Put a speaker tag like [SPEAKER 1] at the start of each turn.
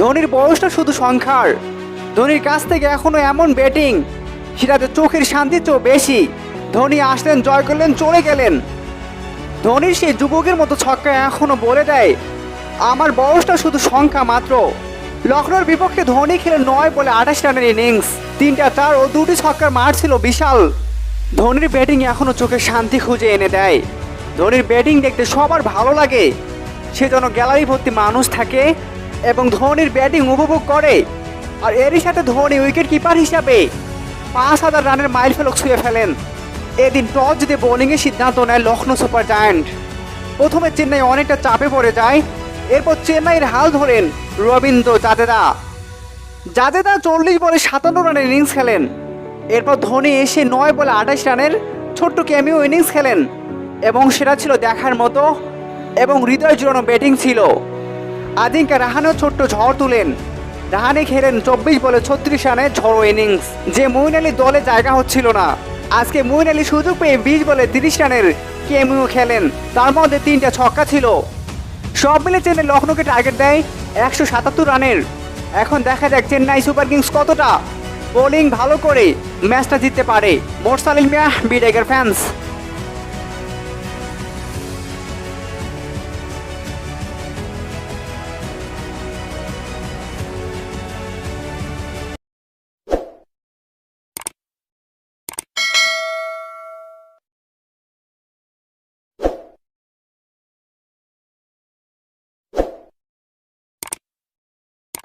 [SPEAKER 1] ধোনির বয়সটা শুধু সংখ্যার। ধোনির কাছ থেকে এখনও এমন ব্যাটিং, সেটাতে চোখের শান্তির চেয়েও বেশি। ধোনি আসলেন, জয় করলেন, চলে গেলেন। ধোনির সেই যুবকের মতো ছক্কা এখনও বলে দেয়, আমার বয়সটা শুধু সংখ্যা মাত্র। লখনৌর বিপক্ষে ধোনি খেলে নয় বলে আঠাশ রানের ইনিংস, তিনটা তার ও দুটি ছক্কার মার ছিল বিশাল। ধোনির ব্যাটিং এখনও চোখে শান্তি খুঁজে এনে দেয়। ধোনির ব্যাটিং দেখতে সবার ভালো লাগে, সে যেন গ্যালারি ভর্তি মানুষ থাকে এবং ধোনির ব্যাটিং উপভোগ করে। আর এরই সাথে ধোনি উইকেট কিপার হিসাবে পাঁচ হাজার রানের মাইল ফেলক ছুঁয়ে ফেলেন। এদিন টস জিতে বোলিংয়ের সিদ্ধান্ত নেয় লখনৌ সুপার জায়ান্ট। প্রথমে চেন্নাই অনেকটা চাপে পড়ে যায়। এরপর চেন্নাইয়ের হাল ধরেন রবীন্দ্র জাদেদা জাদেদা চল্লিশ বলে সাতান্ন রানের ইনিংস খেলেন। এরপর ধোনি এসে নয় বলে আঠাশ রানের ছোট্ট ক্যামিও ইনিংস খেলেন। এবং সেটা ছিল দেখার মতো এবং হৃদয় জুড়ানো ব্যাটিং ছিল। আজিঙ্কা রাহানেও ছোট্ট ঝড় তুলেন। রাহানে খেলেন চব্বিশ বলে ছত্রিশ রানের ঝড়ো ইনিংস। যে মইন আলী দলে জায়গা হচ্ছিল না। আজকে মইন আলী সুযোগ পেয়ে বিশ বলে তিরিশ রানের কেমিও খেলেন। তার মধ্যে তিনটা ছক্কা ছিল। সব মিলে চেন্নাই লখনৌকে টার্গেট দেয় একশো সাতাত্তর রানের। এখন দেখা যাক চেন্নাই সুপার কিংস কতটা। বোলিং ভালো করে ম্যাচটা জিততে পারে। মোরসালিম মিয়া, বিডেগার ফ্যান্স।